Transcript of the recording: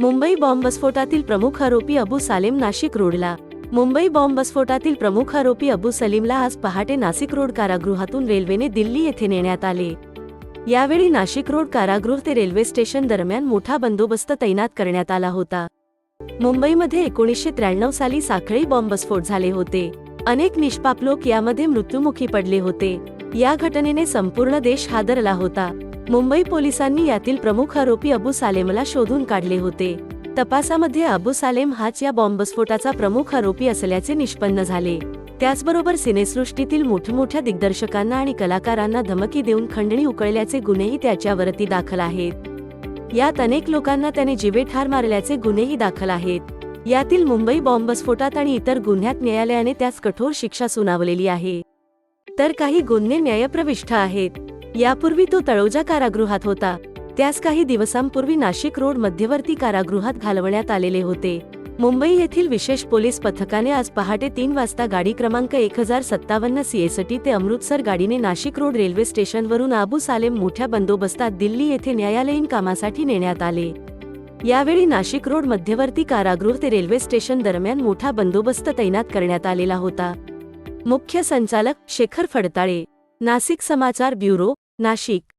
मुंबई बॉम्बस्फोटातील प्रमुख आरोपी अबू सालेम नाशिक रोडला. मुंबई बॉम्बस्फोटातील प्रमुख आरोपी अबू सलीमला आज पहाटे नाशिक रोड कारागृहातून रेल्वेने दिल्ली येथे नेण्यात आले. यावेळी नाशिक रोड कारागृह ते रेल्वे स्टेशन दरम्यान मोठा बंदोबस्त तैनात करण्यात आला होता. मुंबईमध्ये एकोणीसशे त्र्याण्णव साली साखळी बॉम्बस्फोट झाले होते. अनेक निष्पाप लोक यामध्ये मृत्युमुखी पडले होते. या घटनेने संपूर्ण देश हादरला होता. मुंबई पोलिसांनी यातील प्रमुख आरोपी अबू सालेमला शोधून काढले होते. तपासामध्ये अबू सालेम हाच या बॉम्बस्फोटाचा प्रमुख आरोपी असल्याचे निष्पन्न झाले. त्याचबरोबर सिनेसृष्टीतील मोठमोठ्या दिग्दर्शकांना आणि कलाकारांना धमकी देऊन खंडणी उकळल्याचे गुन्हेही त्याच्यावरती दाखल आहेत. यात अनेक लोकांना त्याने जिवे ठार मारल्याचे गुन्हेही दाखल आहेत. यातील मुंबई बॉम्बस्फोटात आणि इतर गुन्ह्यात न्यायालयाने त्यास कठोर शिक्षा सुनावलेली आहे. तर काही गुन्हे न्यायप्रविष्ठ आहेत. यापूर्वी तो तळोजा कारागृहात होता. त्यास काही दिवसांपूर्वी नाशिक रोड मध्यवर्ती कारागृहात घालवण्यात आलेले होते. मुंबई येथील विशेष पोलीस पथकाने आज पहाटे तीन वाजता गाडी क्रमांक एक हजार सत्तावन्न सीएसटी ते अमृतसर गाडीने नाशिक रोड रेल्वे स्टेशनवरून आबू सालेम मोठ्या बंदोबस्तात दिल्ली येथे न्यायालयीन कामासाठी नेण्यात आले. यावेळी नाशिक रोड मध्यवर्ती कारागृह ते रेल्वे स्टेशन दरम्यान मोठा बंदोबस्त तैनात करण्यात आलेला होता. मुख्य संचालक शेखर फडताळे. नाशिक समाचार ब्युरो नाशिक.